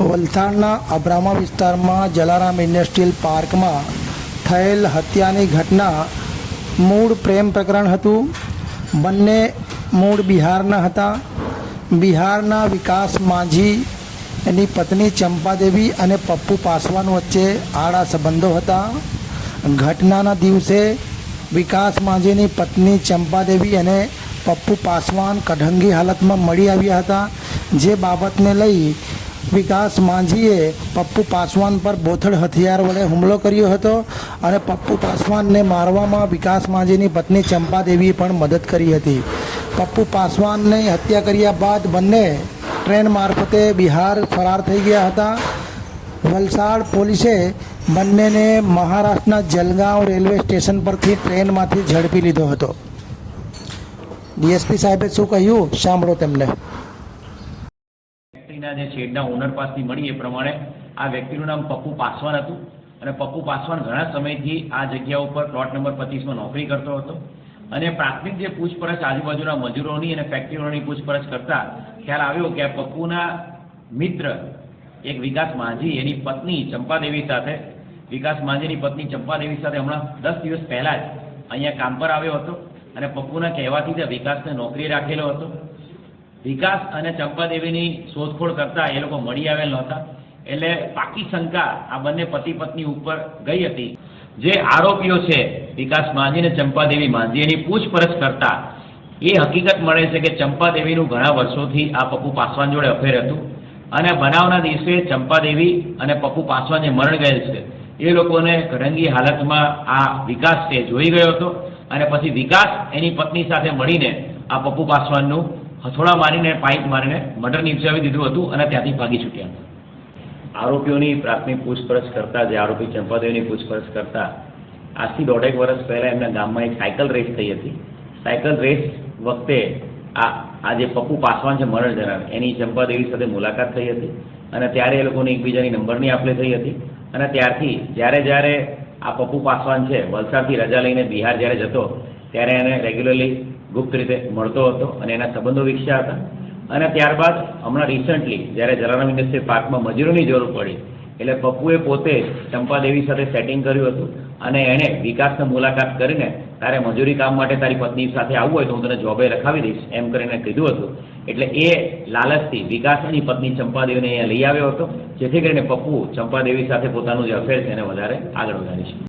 વલસાડના અબ્રામા વિસ્તારમાં જલારામ ઇન્ડસ્ટ્રીયલ પાર્કમાં થયેલ હત્યાની ઘટના મૂળ પ્રેમ પ્રકરણ હતું. બંને મૂળ બિહારના હતા. બિહારના વિકાસ માંઝી, એની પત્ની ચંપાદેવી અને પપ્પુ પાસવાન વચ્ચે આડા સંબંધો હતા. ઘટનાના દિવસે વિકાસ માંઝીની પત્ની ચંપાદેવી અને પપ્પુ પાસવાન કઢંગી હાલતમાં મળી આવ્યા હતા, જે બાબતને લઈ વિકાસ માંઝીએ પપ્પુ પાસવાન પર બોથડ હથિયાર વડે હુમલો કર્યો હતો અને પપ્પુ પાસવાનને મારવામાં વિકાસ માંઝીની પત્ની ચંપાદેવીએ પણ મદદ કરી હતી. પપ્પુ પાસવાનને હત્યા કર્યા બાદ બંને ટ્રેન મારફતે બિહાર ફરાર થઈ ગયા હતા. વલસાડ પોલીસે બંનેને મહારાષ્ટ્રના જલગાંવ રેલવે સ્ટેશન પરથી ટ્રેનમાંથી ઝડપી લીધો હતો. ડીએસપી સાહેબે શું કહ્યું? સાંભળો તેમને. ફેક્ટરીના જે શેડના ઓનર પાસથી મળી એ પ્રમાણે આ વ્યક્તિનું નામ પપ્પુ પાસવાન હતું. અને પપ્પુ પાસવાન ઘણા સમયથી આ જગ્યા ઉપર પ્લોટ નંબર પચીસમાં નોકરી કરતો હતો. અને પ્રાથમિક જે પૂછપરછ આજુબાજુના મજૂરોની અને ફેક્ટરીઓની પૂછપરછ કરતા ખ્યાલ આવ્યો કે પપ્પુના મિત્ર એક વિકાસ માંઝી, એની પત્ની ચંપાદેવી સાથે, વિકાસ માંઝીની પત્ની ચંપાદેવી સાથે હમણાં દસ દિવસ પહેલા જ અહીંયા કામ પર આવ્યો હતો. અને પપ્પુના કહેવાથી તે વિકાસને નોકરી રાખેલો હતો. વિકાસ અને ચંપાદેવીની શોધખોળ કરતા એ લોકો મળી આવેલ નહોતા. એટલે પાકી શંકા આ બંને પતિ પત્ની ઉપર ગઈ હતી. જે આરોપીઓ છે, વિકાસ માંઝી અને ચંપાદેવી માંઝી, એની પૂછપરછ કરતા એ હકીકત મળે છે કે ચંપાદેવીનું ઘણા વર્ષોથી આ પપ્પુ પાસવાન જોડે અફેર હતું અને બનાવના દિવસે ચંપાદેવી અને પપ્પુ પાસવાન મરણ ગયેલ છે. એ લોકોને ઘરંગી હાલતમાં આ વિકાસ છે જોઈ ગયો હતો અને પછી વિકાસ એની પત્ની સાથે મળીને આ પપ્પુ પાસવાનનું હથોડા મારીને, પાઇપ મારીને મર્ડર નિપજાવી દીધું હતું અને ત્યાંથી ભાગી છૂટ્યા. આરોપીઓની પ્રાથમિક પૂછપરછ કરતા, જે આરોપી ચંપાદેવીની પૂછપરછ કરતા, આજથી દોઢેક વર્ષ પહેલાં એમના ગામમાં એક સાયકલ રેસ થઈ હતી. સાયકલ રેસ વખતે આ આ જે પપ્પુ પાસવાન છે, મરણ જનાર, એની ચંપાદેવી સાથે મુલાકાત થઈ હતી અને ત્યારે એ લોકોની એકબીજાની નંબરની આપલે થઈ હતી. અને ત્યારથી જ્યારે જ્યારે આ પપ્પુ પાસવાન છે, વલસાડથી રજા લઈને બિહાર જ્યારે જતો, ત્યારે એને રેગ્યુલરલી ગુપ્ત રીતે મળતો હતો અને એના સંબંધો વિકસ્યા હતા. અને ત્યારબાદ હમણાં રિસન્ટલી જ્યારે જલારામ ઇન્ડસ્ટ્રી પાર્કમાં મજૂરોની જરૂર પડી, એટલે પપ્પુએ પોતે ચંપાદેવી સાથે સેટિંગ કર્યું હતું અને એણે વિકાસને મુલાકાત કરીને તારે મજૂરી કામ માટે તારી પત્ની સાથે આવવું હોય તો હું તને જોબે રખાવી દઈશ, એમ કરીને કીધું હતું. એટલે એ લાલચથી વિકાસની પત્ની ચંપાદેવીને અહીંયા લઈ આવ્યો હતો, જેથી કરીને પપ્પુ ચંપાદેવી સાથે પોતાનું જે અફેર છે એને વધારે આગળ વધારી શકે.